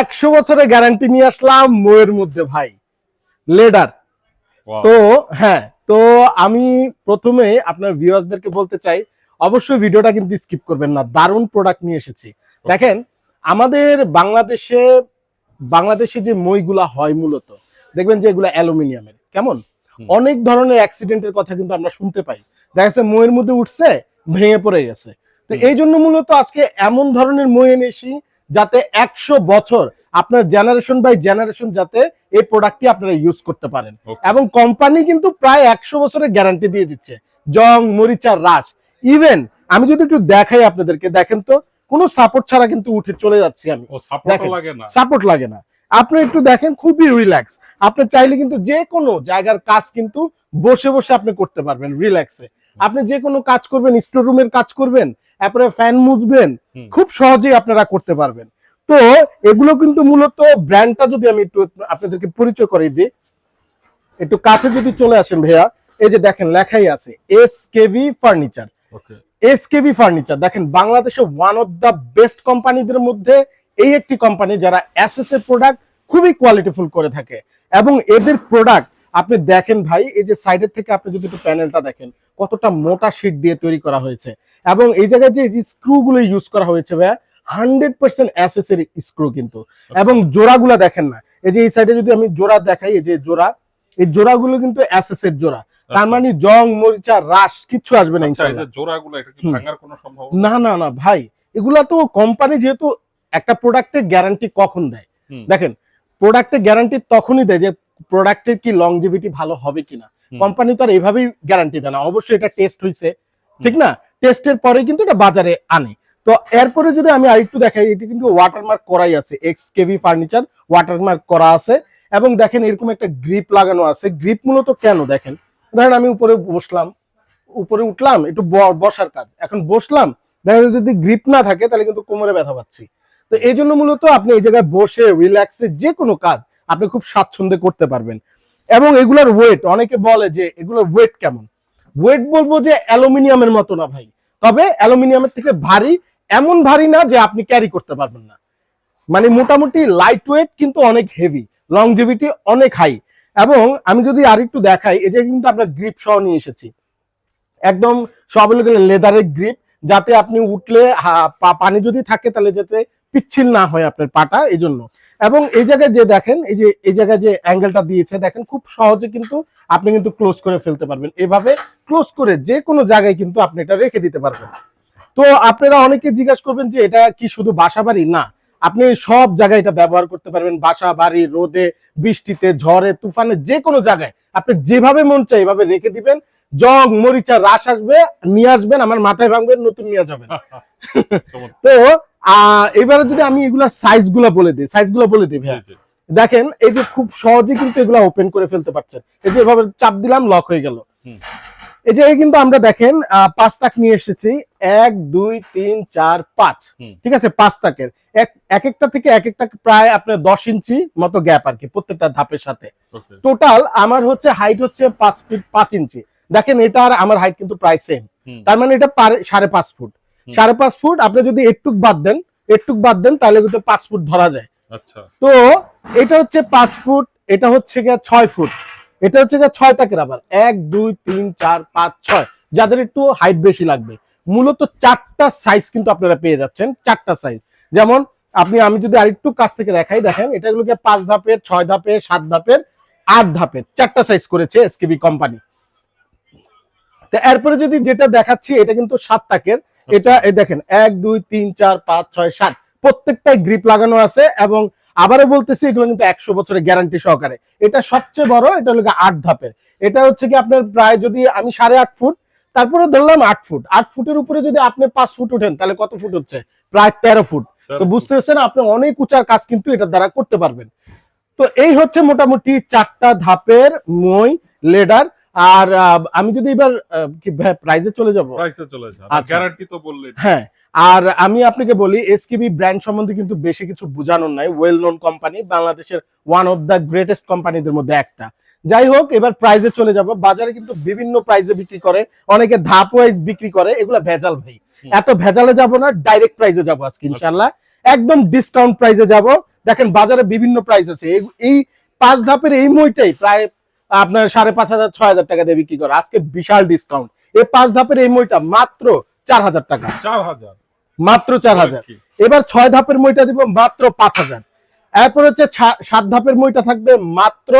একশো বছরের গ্যারান্টি নিয়ে আসলাম মোয়ের মধ্যে ভাই। লেডার তো হ্যাঁ তো আমি প্রথমে আপনার ভিউয়ার্সদেরকে বলতে চাই অবশ্যই ভিডিওটা কিন্তু স্কিপ করবেন না দারুণ প্রোডাক্ট নিয়ে এসেছি। দেখেন আমাদের বাংলাদেশে বাংলাদেশে যে মইগুলা হয় মূলত দেখবেন যে এগুলো অ্যালুমিনিয়ামের কেমন? অনেক ধরনের অ্যাক্সিডেন্টের কথা কিন্তু আমরা শুনতে পাই। দেখা যাচ্ছে মইয়ের মধ্যে উঠছে ভেঙে পড়ে গেছে। তো এই জন্য মূলত আজকে এমন ধরনের মই এনেছি যাতে একশো বছর আপনার জেনারেশন বাই জেনারেশন যাতে এই প্রোডাক্টটি আপনারা ইউজ করতে পারেন। এবং কোম্পানি কিন্তু প্রায় একশো বছরের গ্যারান্টি দিয়ে দিচ্ছে। জং মরিচার রাস। ইভেন আমি যদি একটু দেখাই আপনাদেরকে দেখেন তো কোনো সাপোর্ট ছাড়া কিন্তু উঠে চলে যাচ্ছি আমি। সাপোর্ট লাগে না। সাপোর্ট লাগে না। আপনি একটু দেখেন খুবই রিল্যাক্স আপনি চাইলে কিন্তু যে কোনো জায়গার কাজ কিন্তু বসে বসে আপনি করতে পারবেন রিল্যাক্সে আপনি যে কোনো কাজ করবেন স্টোর রুমের কাজ করবেন তারপরে ফ্যান মুছবেন খুব সহজেই আপনারা করতে পারবেন। তো এগুলো কিন্তু মূলত ব্র্যান্ডটা যদি আমি একটু আপনাদেরকে পরিচয় করে দিই একটু কাছে যদি চলে আসেন ভাইয়া এই যে দেখেন লেখাই আছে S KV furniture okay SKB furniture দেখেন বাংলাদেশে ওয়ান অফ দ্য বেস্ট কোম্পানিদের মধ্যে এই একটি কোম্পানি যারা এসএস এর প্রোডাক্ট খুবই কোয়ালিটিফুল করে থাকে। এবং এদের প্রোডাক্ট আপনি দেখেন ভাই এই যে সাইডের থেকে আপনি যদি একটু প্যানেলটা দেখেন কতটা মোটা শীট দিয়ে তৈরি করা হয়েছে। এবং এই জায়গায় যে স্ক্রু গুলো ইউজ করা হয়েছে ভাইয়া হান্ড্রেড পার্সেন্ট এর স্ক্রু কিন্তু। এবং জোড়াগুলা দেখেন না। এই যে এই সাইডে যদি আমি জোড়া দেখাই এই যে জোড়া এই জোড়াগুলো কিন্তু অ্যাসেসের জোড়া। তার মানে জং মরিচা রাস কিচ্ছু আসবে না আচ্ছা জোড়াগুলো এটা কি ভাঙার কোনো সম্ভাবনা? না না না ভাই এগুলা তো কোম্পানি যেহেতু একটা প্রোডাক্টের গ্যারান্টি কখন দেয়। দেখেন প্রোডাক্টের গ্যারান্টি তখনই দেয় যে প্রোডাক্টের কি লংজিভিটি ভালো হবে কিনা? কোম্পানি তো আর এইভাবেই গ্যারান্টি দেয় না। অবশ্যই এটা টেস্ট হয়েছে ঠিক না? টেস্টের পরে কিন্তু এটা বাজারে আনে। তো এরপরে যদি আমি আরেকটু দেখাই এটি কিন্তু ওয়াটারমার্ক করাই আছে। এক্স কেভি ফার্নিচার ওয়াটারমার্ক করা আছে। এবং দেখেন এরকম একটা গ্রিপ লাগানো আছে। গ্রিপ মূলত কেন দেখেন? ধরেন আমি উপরে বসলাম। উপরে উঠলাম একটু বসার কাজ। এখন বসলাম দেখা যায় যদি গ্রিপ না থাকে তাহলে কিন্তু কোমরে ব্যথা পাচ্ছি। তো এই জন্য মূলত আপনি এই জায়গায় বসে রিল্যাক্সে যে কোনো কাজ আপনি খুব স্বাচ্ছন্দ্যে করতে পারবেন। এবং এগুলোর ওয়েট অনেকে বলে যে এগুলোর ওয়েট কেমন? ওয়েট বলব যে অ্যালুমিনিয়ামের মতো না ভাই। তবে অ্যালুমিনিয়ামের থেকে ভারী এমন ভারী না যে আপনি ক্যারি করতে পারবেন না। মানে মোটামুটি লাইট ওয়েট কিন্তু অনেক হেভি লংজিভিটি অনেক হাই এবং আমি যদি আরেকটু দেখাই, এই যে কিন্তু আমরা গ্রিপ সহ নিয়ে এসেছি। একদম সব লেদারের গ্রিপ যাতে আপনি উঠলে পানি যদি থাকে তাহলে যাতে পিচ্ছিল না হয় আপনার পাটা এই জন্য এবং এই জায়গায় যে দেখেন, এই যে, এই জায়গায় যে অ্যাঙ্গেলটা দিয়েছে, দেখেন খুব সহজে কিন্তু আপনি কিন্তু ক্লোজ করে ফেলতে পারবেন। এভাবে ক্লোজ করে যে কোনো জায়গায় কিন্তু আপনি এটা রেখে দিতে পারবেন। তো আপনারা অনেকে জিজ্ঞাসা করবেন যে এটা কি শুধু বাসা বাড়ি? না। আপনি সব জায়গায় এটা ব্যবহার করতে পারবেন। বাসা বাড়ি রোদে বৃষ্টিতে ঝড়ে তুফানে যে কোনো জায়গায়। আপনি যেভাবে মন চায় এভাবে রেখে দিবেন। জং মরিচা রাস আসবে নিয়ে আসবেন আমার মাথায় ভাঙবেন নতুন নিয়ে যাবেন। তো আহ, এবারে যদি আমি এগুলা সাইজগুলা বলে দিই সাইজগুলা বলে দিই জি। দেখেন এই যে খুব সহজে কিন্তু এগুলা ওপেন করে ফেলতে পারছেন। এই যে এভাবে চাপ দিলাম লক হয়ে গেল। এই যে কিন্তু আমরা দেখেন পাঁচ তাক নিয়ে এসেছি। এক দুই তিন চার পাঁচ। ঠিক আছে? পাঁচ তাকের। এক এক একটা থেকে এক একটা প্রায় আপনার দশ ইঞ্চি মতো গ্যাপ আর কি প্রত্যেকটা ধাপের সাথে। টোটাল আমার হচ্ছে হাইট হচ্ছে পাঁচ ফিট পাঁচ ইঞ্চি। দেখেন এটা আর আমার হাইট কিন্তু প্রায় সেম তার মানে এটা সাড়ে পাঁচ ফুট। সাড়ে পাঁচ ফুট আপনি যদি একটুক বাদ দেন একটুক বাদ দেন তাহলে কিন্তু পাঁচ ফুট ধরা যায়। আচ্ছা। তো এটা হচ্ছে পাঁচ ফুট এটা হচ্ছে গিয়ে ছয় ফুট। এটা হচ্ছে ছয় তাকের আবার। এক দুই তিন চার পাঁচ ছয়। যাদের একটু হাইট বেশি লাগবে। মূলত চারটা সাইজ কিন্তু আপনারা পেয়ে যাচ্ছেন চারটা সাইজ যেমন আপনি আমি যদি আরেকটু কাছ থেকে দেখাই দেখেন এটাগুলোকে পাঁচ ধাপের ছয় ধাপের সাত ধাপের আট ধাপের চারটা সাইজ করেছে এসকেবি কোম্পানি তো এরপরে যদি যেটা দেখাচ্ছি এটা কিন্তু সাত তাকের। এটা দেখেন এক দুই তিন চার পাঁচ ছয় সাত। প্রত্যেকটাই গ্রিপ লাগানো আছে এবং আবারও বলতেছি এগুলো কিন্তু একশো বছরের গ্যারান্টি সহকারে। এটা সবচেয়ে বড় এটা হলো আট ধাপের। এটা হচ্ছে কি আপনার প্রায় যদি আমি সাড়ে আট ফুট তারপরে ধরলাম আট ফুট। আট ফুটের উপরে যদি আপনি পাঁচ ফুট ওঠেন তাহলে কত ফুট হচ্ছে? প্রায় তেরো ফুট। তো বুঝতে পারছেন আপনি অনেক উঁচার কাজ কিন্তু এটার দ্বারা করতে পারবেন। তো এই হচ্ছে মোটামুটি চারটা ধাপের মই লেডার। আর আমি যদি এবার কি প্রাইজে চলে যাব? প্রাইসে চলে আচ্ছা। গ্যারান্টি তো বললেন হ্যাঁ আর আমি আপনাকে বলি এসকেবি ব্র্যান্ড সম্বন্ধে কিন্তু বেশি কিছু বোঝানোর নাই। ওয়েল নোন কোম্পানি বাংলাদেশের ওয়ান অফ দ্য গ্রেটেস্ট কোম্পানিদের মধ্যে একটা। যাই হোক এবার প্রাইজে চলে যাব। বাজারে কিন্তু বিভিন্ন প্রাইজে বিক্রি করে অনেকে ধাপ ওয়াইজ বিক্রি করে এগুলা ভেজাল ভাই। এত ভেজালে যাব না ডাইরেক্ট প্রাইজে যাব আজকে ইনশাল্লাহ একদম ডিসকাউন্ট প্রাইজে যাব। দেখেন বাজারে বিভিন্ন প্রাইস আছে। এই- এই পাঁচ ধাপের এই মইটাই প্রায় আপনার সাড়ে পাঁচ হাজার ছয় হাজার টাকা দিয়ে বিক্রি করে। আজকে বিশাল ডিসকাউন্ট এই পাঁচ ধাপের এই মইটা মাত্র চার হাজার টাকা। চার হাজার। মাত্র চার হাজার। এবার ছয় ধাপের মইটা দিব মাত্র পাঁচ হাজার। এরপর হচ্ছে সাত ধাপের মইটা থাকবে মাত্র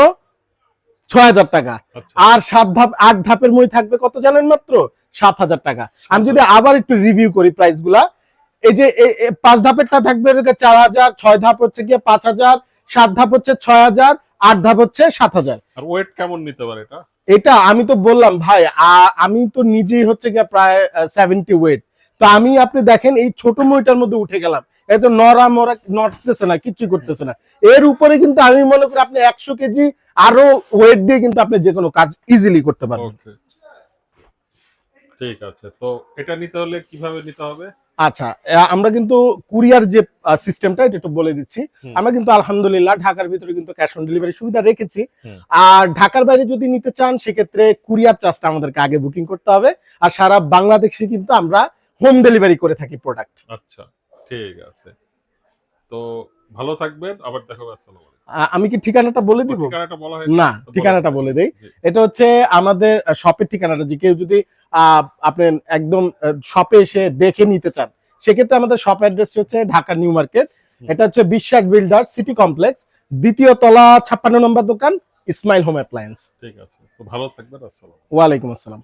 ছয় হাজার টাকা। আচ্ছা। আর সাত ধাপ আট ধাপের মই থাকবে কত জানেন মাত্র? সাত হাজার টাকা। আমি যদি আবার একটু রিভিউ করি প্রাইসগুলা এই যে পাঁচ ধাপেরটা থাকবে চার হাজার ছয় ধাপ হচ্ছে গিয়ে পাঁচ হাজার সাত ধাপ হচ্ছে ছয় হাজার আট ধাপ হচ্ছে সাত হাজার। আর ওয়েট কেমন নিতে পারে এটা? এটা আমি তো বললাম ভাই আমি তো নিজেই হচ্ছে গিয়ে প্রায় সেভেন্টি ওয়েট তো আমি আপনি দেখেন এই ছোট মইটার মধ্যে উঠে গেলাম। এ তো নড়া মরা নড়তেছে না কিচ্ছু করতেছে না। এর উপরে কিন্তু আমি মনে করি আপনি একশো কেজি আরও ওয়েট দিয়ে কিন্তু আপনি যে কোনো কাজ ইজিলি করতে পারবেন। ঠিক আছে তো এটা নিতে হলে কীভাবে নিতে হবে? আচ্ছা আমরা কিন্তু কুরিয়ার যে সিস্টেমটা এটা একটু বলে দিচ্ছি। আমরা কিন্তু আলহামদুলিল্লাহ ঢাকার ভিতরে কিন্তু ক্যাশ অন ডেলিভারি সুবিধা রেখেছি। আর ঢাকার বাইরে যদি নিতে চান সেক্ষেত্রে কুরিয়ার চার্জটা আমাদেরকে আগে বুকিং করতে হবে। আর সারা বাংলাদেশে কিন্তু আমরা হোম ডেলিভারি করে থাকি প্রোডাক্ট। আচ্ছা ঠিক আছে। তো ভালো থাকবেন আবার দেখা হবে আসসালামু আলাইকুম। আমি কি ঠিকানাটা বলে দিব? ঠিকানাটা বলা হয় না ঠিকানাটা বলে দেই। এটা হচ্ছে আমাদের শপের ঠিকানাটা। যে কেউ যদি আপনি একদম শপে এসে দেখে নিতে চান সেক্ষেত্রে আমাদের শপ অ্যাড্রেসটি হচ্ছে ঢাকা নিউ মার্কেট। এটা হচ্ছে বিশ্বাস বিল্ডার সিটি কমপ্লেক্স দ্বিতীয় তলা ছাপ্পান্ন নম্বর দোকান ইসমাইল হোম অ্যাপ্লায়েন্স। ঠিক আছে তো ভালো থাকবেন আসসালাম ওয়ালাইকুম আসসালাম।